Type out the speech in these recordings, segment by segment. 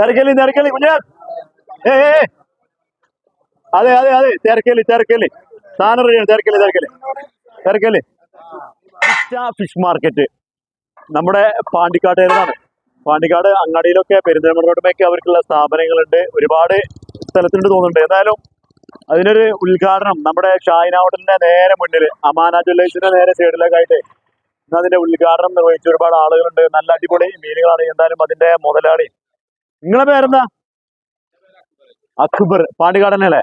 തിരക്കൽ തിരക്കൽ കുഞ്ഞാൽ. ഏ. അതെ അതെ അതെ. തിരക്കൽ തിരക്കൽ. സാധനം റെഡിയാണ് തിരക്കൽ തിരക്കൽ. തിരക്കൽ. ഫിഷ് മാർക്കറ്റ് നമ്മുടെ പാണ്ടിക്കാട്ടുകാരനാണ് പാണ്ടിക്കാട് അങ്ങാടിയിലൊക്കെ പെരുന്തൽമണ്ണ റോഡുമൊക്കെ അവർക്കുള്ള സ്ഥാപനങ്ങളുണ്ട്. ഒരുപാട് സ്ഥലത്തുണ്ട് തോന്നുന്നുണ്ട്. എന്തായാലും അതിനൊരു ഉദ്ഘാടനം നമ്മുടെ ഷാഹിന ഹോട്ടലിന്റെ നേരെ മുന്നിൽ അമാന ജ്വല്ലേഴ്സിന്റെ നേരെ സൈഡിലൊക്കെ ആയിട്ട് ഇന്ന് അതിന്റെ ഉദ്ഘാടനം നിർവഹിച്ച ഒരുപാട് ആളുകളുണ്ട്. നല്ല അടിപൊളി മീനുകളാണ്. എന്തായാലും അതിന്റെ മുതലാളി നിങ്ങളെ പേരെന്താ? അക്ബർ പാണ്ടിക്കാടനല്ലേ?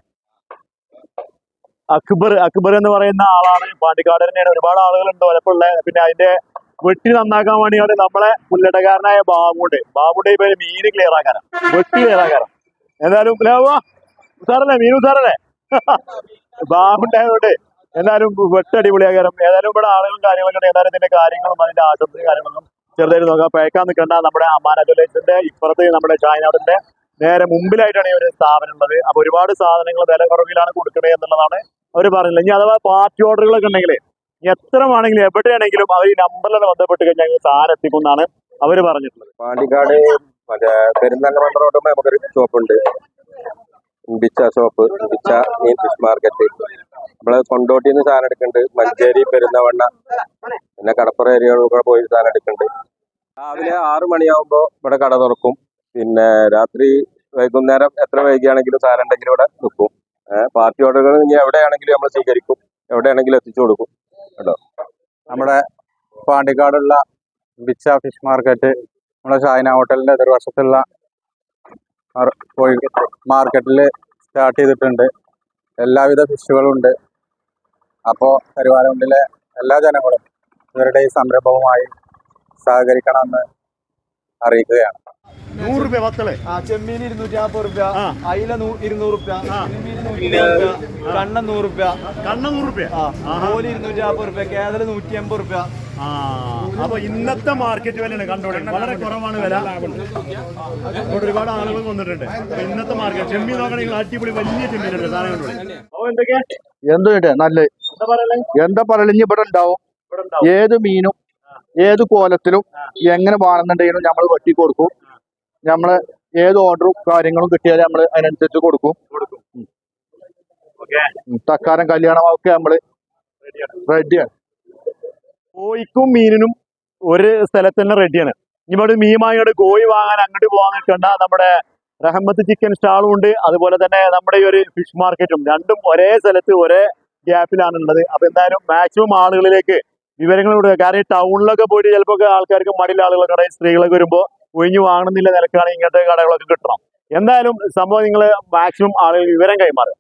അക്ബർ അക്ബർ എന്ന് പറയുന്ന ആളാണ് പാണ്ടിക്കാടനെയാണ്. ഒരുപാട് ആളുകളുണ്ട് ഒലപ്പുള്ള പിന്നെ അതിന്റെ വെട്ടി നന്നാക്കാൻ വേണ്ടിയാണ് നമ്മളെ പുല്ലടക്കാരനായ ബാബുണ്ട്. ബാബുണ്ട് പേര് മീന് ക്ലിയർ ആക്കാനാ വെട്ടി ക്ലിയർ ആക്കാനാ എന്തായാലും ഉസാറല്ലേ? മീൻ ഉസാറല്ലേ? ബാബുണ്ടായതുകൊണ്ട് എന്തായാലും വെട്ടടിപൊളിയാകാനും ഏതായാലും ഇവിടെ ആളുകളും കാര്യങ്ങളൊക്കെ. ഏതായാലും ഇതിന്റെ കാര്യങ്ങളും അതിന്റെ ആശംസയും കാര്യങ്ങളൊന്നും ചെറുതായിട്ട് നോക്കാം. പേക്കാൻ നിൽക്കേണ്ട. നമ്മുടെ അമ്മാന ജ്വല്ലേഴ്സിന്റെ ഇപ്പുറത്ത് നമ്മുടെ ചായനാടിന്റെ നേരെ മുമ്പിലായിട്ടാണ് ഈ ഒരു സ്ഥാപനം ഉള്ളത്. അപ്പൊ ഒരുപാട് സാധനങ്ങൾ വില കുറവിലാണ് കൊടുക്കണേ എന്നുള്ളതാണ് അവർ പറഞ്ഞില്ല ഇനി അഥവാ പാർട്ടി ഓർഡറുകളൊക്കെ ഉണ്ടെങ്കിൽ എത്ര വേണമെങ്കിലും എവിടെയാണെങ്കിലും അവർ ഈ നമ്പറിൽ ബന്ധപ്പെട്ട് കഴിഞ്ഞാൽ സാധനം എത്തിക്കും എന്നാണ് അവർ പറഞ്ഞിട്ടുള്ളത്. പാണ്ടിക്കാട് മറ്റേ പെരുന്തൽമണ്ണ റോഡ് നമുക്കൊരു ഷോപ്പ് ഉണ്ട്. ബിച്ച ഷോപ്പ് ഇമ്പിച്ച മീൻ ഫിഷ് മാർക്കറ്റ് നമ്മൾ കൊണ്ടോട്ടിന്ന് സാധനം എടുക്കുന്നുണ്ട് മഞ്ചേരി പെരുന്തവണ്ണ പിന്നെ കടപ്പുറ ഏരിയകളിൽ കൂടെ പോയി സാധനം എടുക്കുന്നുണ്ട് രാവിലെ ആറ് മണിയാവുമ്പോ ഇവിടെ കട തുറക്കും. പിന്നെ രാത്രി വൈകുന്നേരം എത്ര വൈകിയാണെങ്കിലും സാധനം ഉണ്ടെങ്കിലും ഇവിടെ നിൽക്കും. പാർട്ടി ഓർഡറുകൾ ഇനി എവിടെയാണെങ്കിലും നമ്മൾ സ്വീകരിക്കും. എവിടെയാണെങ്കിലും എത്തിച്ചു കൊടുക്കും. കേട്ടോ? നമ്മുടെ പാണ്ടിക്കാടുള്ള ബിച്ച ഫിഷ് മാർക്കറ്റ് നമ്മുടെ ഷായന ഹോട്ടലിന്റെ എതിർവശത്തുള്ള മാർക്കറ്റിൽ സ്റ്റാർട്ട് ചെയ്തിട്ടുണ്ട്. എല്ലാവിധ ഫിഷുകളും ഉണ്ട്. അപ്പോൾ കരുവാരമുണ്ടിലെ എല്ലാ ജനങ്ങളും ഇവരുടെ ഈ സംരംഭവുമായി സഹകരിക്കണമെന്ന് അറിയിക്കുകയാണ്. നൂറ് രൂപ ചെമ്മീൻ ഇരുന്നൂറ്റി നാൽപ്പത് റുപ്യ. അയില ഇരുന്നൂറ് റുപ്യ റുപ്യ കണ്ണൻ നൂറ് റുപ്യ കണ്ണ നൂറ് രൂപ ആ കോലി ഇരുന്നൂറ്റി നാൽപ്പത് റുപ്യ കേരള നൂറ്റി എൺപത് റുപ്യ അപ്പൊ ഇന്നത്തെ മാർക്കറ്റ് വിലയാണ് കണ്ടുപിടിക്കുന്നത് വളരെ കുറവാണ് വില. അവിടെ ഒരുപാട് ആളുകൾ വന്നിട്ടുണ്ട്. അപ്പൊ ഇന്നത്തെ മാർക്കറ്റ് ചെമ്മീൻ നോക്കണെങ്കിൽ അടിപൊളി വലിയ ചെമ്മീനുണ്ട് സാധനം കണ്ടോളി. അപ്പൊ എന്തൊക്കെയാ? എന്തുണ്ട്? നല്ല എന്താ പറയലേ? എന്താ ഇവിടെ ഉണ്ടാവും. ഏത് മീനും? ഏത് കോലത്തിലും എങ്ങനെ വേണമെന്നുണ്ടെങ്കിലും നമ്മൾ വെട്ടി കൊടുക്കും. നമ്മൾ ഏത് ഓർഡറും കാര്യങ്ങളും കിട്ടിയാലും നമ്മൾ അതിനനുസരിച്ച് കൊടുക്കും. തക്കാരം കല്യാണം ഒക്കെ നമ്മൾ റെഡിയാണ് കോഴിക്കും മീനിനും ഒരു സ്ഥലത്ത് തന്നെ റെഡിയാണ് ഇവിടെ മീമായോട് കോഴി വാങ്ങാൻ അങ്ങോട്ട് പോകാൻ നിൽക്കണ്ട. നമ്മുടെ റഹമ്മത്ത് ചിക്കൻ സ്റ്റാളും ഉണ്ട്. അതുപോലെ തന്നെ നമ്മുടെ ഈ ഒരു ഫിഷ് മാർക്കറ്റും രണ്ടും ഒരേ സ്ഥലത്ത് ഒരേ ഗ്യാപ്പിലാണ് ഉള്ളത്. അപ്പൊ എന്തായാലും മാക്സിമം ആളുകളിലേക്ക് വിവരങ്ങൾ കൊടുക്കുക കാരണം ഈ ടൗണിലൊക്കെ പോയിട്ട് ചിലപ്പോൾ ആൾക്കാർക്ക് മടിയിലെ ആളുകളൊക്കെ കടയിൽ സ്ത്രീകളൊക്കെ വരുമ്പോൾ ഒഴിഞ്ഞു വാങ്ങണമെന്നില്ല നിലക്കാണ് ഇങ്ങനത്തെ കടകളൊക്കെ കിട്ടണം. എന്തായാലും സംഭവം നിങ്ങൾ മാക്സിമം ആളുകൾ വിവരം കൈമാറുക.